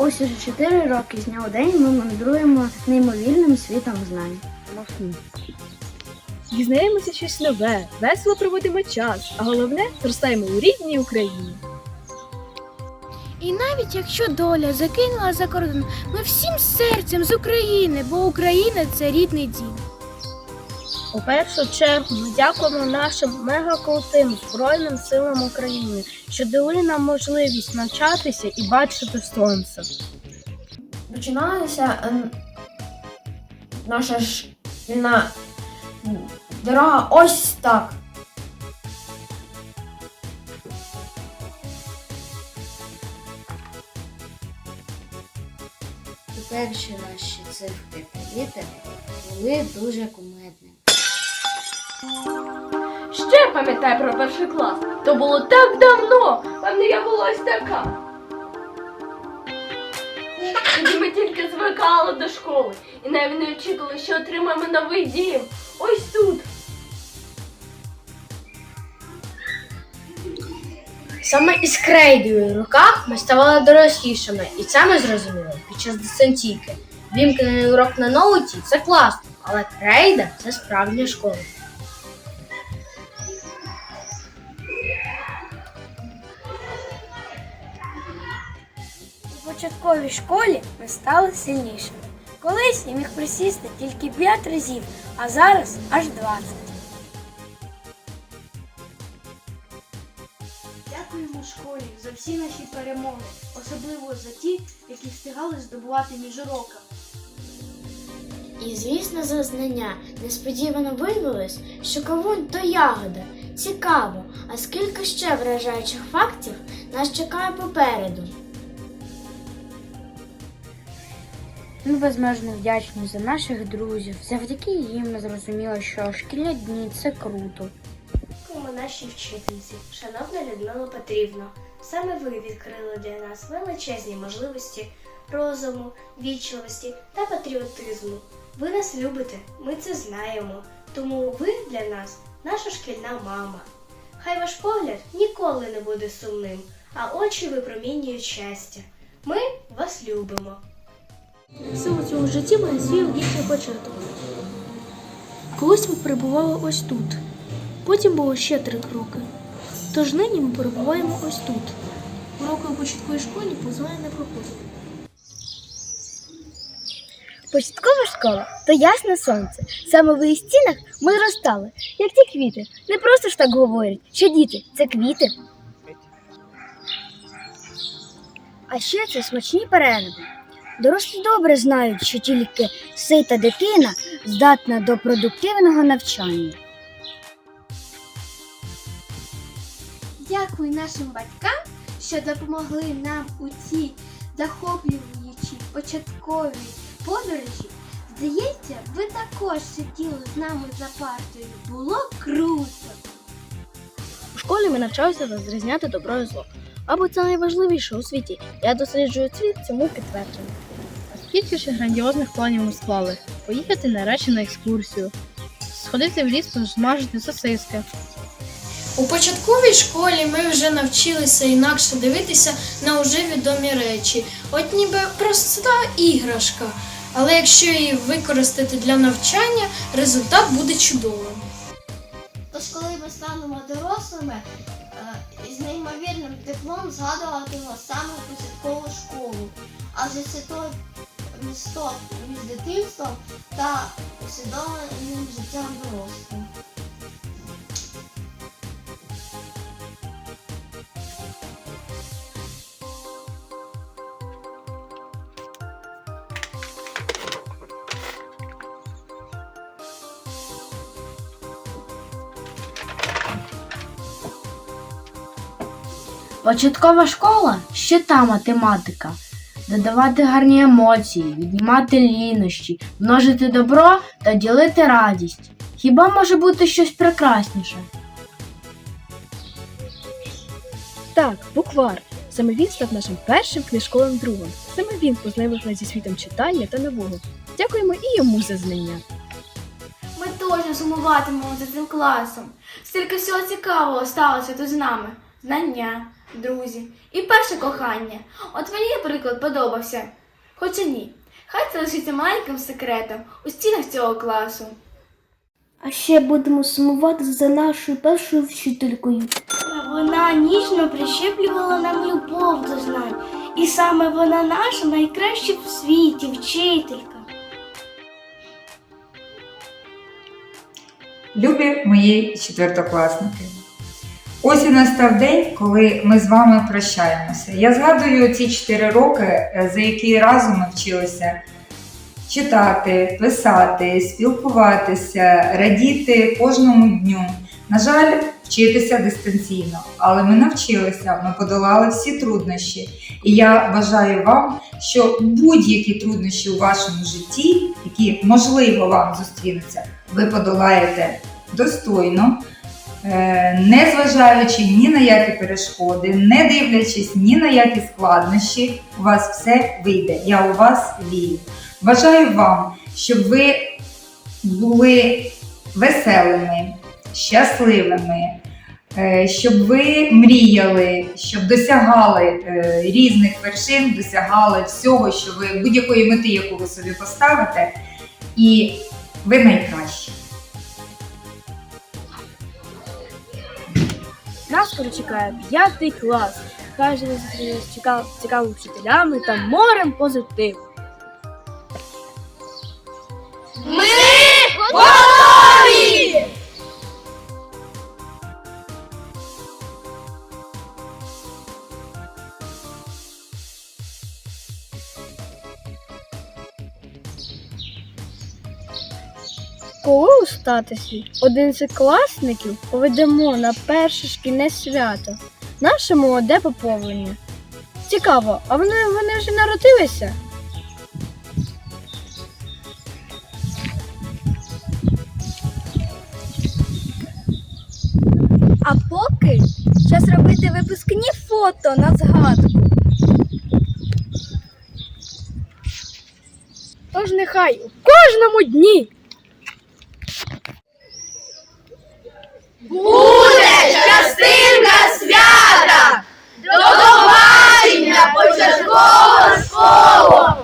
Ось уже 4 роки з дня у день ми мандруємо неймовірним світом знань. Дізнаємося щось нове, весело проводимо час, а головне зростаємо у рідній Україні. І навіть якщо доля закинула за кордон, ми всім серцем з України, бо Україна це рідний дім. У першу чергу ми дякуємо нашим мегакрутим Збройним силам України, що дали нам можливість навчатися і бачити сонце. Починалася ем, наша шкільна дорога ось так. Перші наші цифри та літери були дуже кумедними. Ще пам'ятаю про перший клас. То було так давно. Певне, я була ось така. Тоді ми тільки звикали до школи і навіть не очікували, що отримаємо новий дім. Ось тут. Саме із крейдою в руках ми ставали дорослішими, і це ми зрозуміли під час дистанційки. Вімкнений урок на ноуті це класно, але крейда це справжня школа. Початковій школі ми стали сильнішими. Колись я міг присісти тільки 5 разів, а зараз аж 20. Дякуємо школі за всі наші перемоги, особливо за ті, які встигали здобувати між уроками. І звісно, за знання несподівано виявилось, що кавун то ягода. Цікаво, а скільки ще вражаючих фактів нас чекає попереду. Ми безмежно вдячні за наших друзів. Завдяки їм ми зрозуміли, що шкільні дні це круто. Дякуємо нашій вчительці, шановна Людмила Петрівна. Саме ви відкрили для нас величезні можливості розуму, вічливості та патріотизму. Ви нас любите, ми це знаємо. Тому ви для нас наша шкільна мама. Хай ваш погляд ніколи не буде сумним, а очі випромінюють щастя. Ми вас любимо. Все у цьому житті має свій логічний початок. Колись ми перебували ось тут. Потім було ще три кроки. Тож нині ми перебуваємо ось тут. Уроки у початковій школі позволяє не проходити. Початкова школа то ясне сонце. Саме в її стінах ми зростали, як ті квіти. Не просто ж так говорять, що діти це квіти. А ще це смачні перерви. Дорослі добре знають, що тільки сита дитина здатна до продуктивного навчання. Дякую нашим батькам, що допомогли нам у цій захоплюючій початковій подорожі. Здається, ви також сиділи з нами за партою. Було круто! У школі ми навчалися розрізняти добро і зло. Або це найважливіше у світі. Я досліджую світ цьому підтвердження. Скільки ще грандіозних планів ми склали? Поїхати нарешті на екскурсію, сходити в ліс, посмажити сосиски. У початковій школі ми вже навчилися інакше дивитися на уже відомі речі. От ніби проста іграшка. Але якщо її використати для навчання, результат буде чудовим. Тож, коли ми станемо дорослими, е, із неймовірним теплом згадуватимемо саме початкову школу, адже це той місток між дитинством та усвідомленим життям дорослим. Початкова школа ще та математика. Додавати гарні емоції, віднімати лінощі, множити добро та ділити радість. Хіба може бути щось прекрасніше? Так, буквар. Саме він став нашим першим книжковим другом. Саме він познайомив нас зі світом читання та нового. Дякуємо і йому за знання. Ми точно сумуватимемо за цим класом. Стільки всього цікавого сталося тут з нами. знання, друзі і перше кохання. От мені, наприклад, подобався. Хоча ні. Хай це лишиться маленьким секретом у стінах цього класу. А ще будемо сумувати за нашою першою вчителькою. Вона ніжно прищеплювала нам любов до знань. І саме вона наша найкраща в світі вчителька. Любі мої четвертокласники. Ось і настав день, коли ми з вами прощаємося. Я згадую ці 4 роки, е, за які разом ми вчилися читати, писати, спілкуватися, радіти кожному дню. На жаль, вчитися дистанційно, але ми навчилися, ми подолали всі труднощі. І я бажаю вам, що будь-які труднощі у вашому житті, які можливо вам зустрінуться, ви подолаєте достойно, не зважаючи ні на які перешкоди, не дивлячись ні на які складнощі, у вас все вийде. Я у вас вірю. Бажаю вам, щоб ви були веселими, щасливими, е, щоб ви мріяли, щоб досягали е, різних вершин, досягали всього, що ви будь-якої мети, яку ви собі поставите, і ви найкращі. Нас скоро чекає п'ятий клас. Каже, з цікав- цікавими вчителями та морем позитиву. Коли у статусі одинадцятикласників поведемо на перше шкільне свято, наше молоде поповнення. Цікаво, а вони, вони вже народилися? А поки час робити випускні фото на згадку. Тож нехай у кожному дні. буде частинка свята до побачення початкового слова.